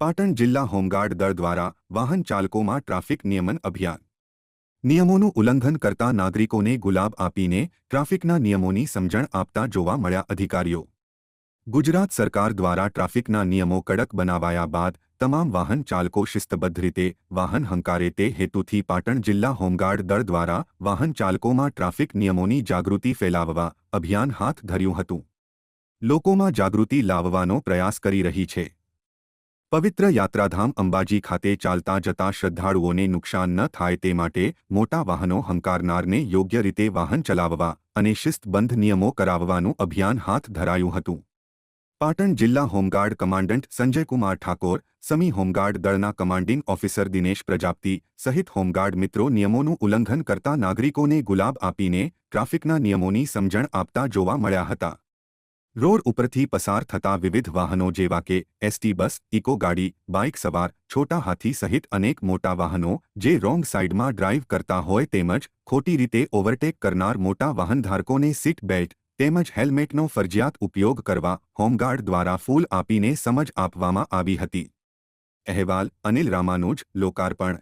પાટણ જિલ્લા હોમગાર્ડ દળ દ્વારા વાહન ચાલકોમાં ટ્રાફિક નિયમન અભિયાન. નિયમોનું ઉલ્લંઘન કરતા નાગરિકોને ગુલાબ આપીને ટ્રાફિકના નિયમોની સમજણ આપતા જોવા મળ્યા અધિકારીઓ. ગુજરાત સરકાર દ્વારા ટ્રાફિકના નિયમો કડક બનાવાયા બાદ તમામ વાહન ચાલકો શિસ્તબદ્ધ રીતે વાહન હંકારે તે હેતુથી પાટણ જિલ્લા હોમગાર્ડ દળ દ્વારા વાહન ચાલકોમાં ટ્રાફિક નિયમોની જાગૃતિ ફેલાવવા અભિયાન હાથ ધર્યું હતું. લોકોમાં જાગૃતિ લાવવાનો પ્રયાસ કરી રહી છે. પવિત્ર યાત્રાધામ અંબાજી ખાતે ચાલતા જતા શ્રદ્ધાળુઓને નુકસાન ન થાય તે માટે મોટા વાહનો હંકારનારને યોગ્ય રીતે વાહન ચલાવવા અને શિસ્તબંધ નિયમો કરાવવાનું અભિયાન હાથ ધરાયું હતું. પાટણ જિલ્લા home guard commandant Sanjaykumar Thakor, Sami home guard દળના કમાન્ડિંગ ઓફિસર દિનેશ પ્રજાપતિ સહિત હોમગાર્ડ મિત્રો નિયમોનું ઉલ્લંઘન કરતા નાગરિકોને ગુલાબ આપીને ટ્રાફિકના નિયમોની સમજણ આપતા જોવા મળ્યા હતા. રોડ ઉપરથી પસાર થતા વિવિધ વાહનો જેવા કે એસટી બસ, ઇકો ગાડી, બાઇક સવાર, છોટા હાથી સહિત અનેક મોટા વાહનો જે રોંગ સાઇડમાં ડ્રાઇવ કરતા હોય તેમજ ખોટી રીતે ઓવરટેક કરનાર મોટા વાહનધારકોને સીટ બેલ્ટ તેમજ હેલ્મેટનો ફરજિયાત ઉપયોગ કરવા હોમગાર્ડ દ્વારા ફૂલ આપીને સમજ આપવામાં આવી હતી. અહેવાલ અનિલ રામાનુજ, લોકાર્પણ.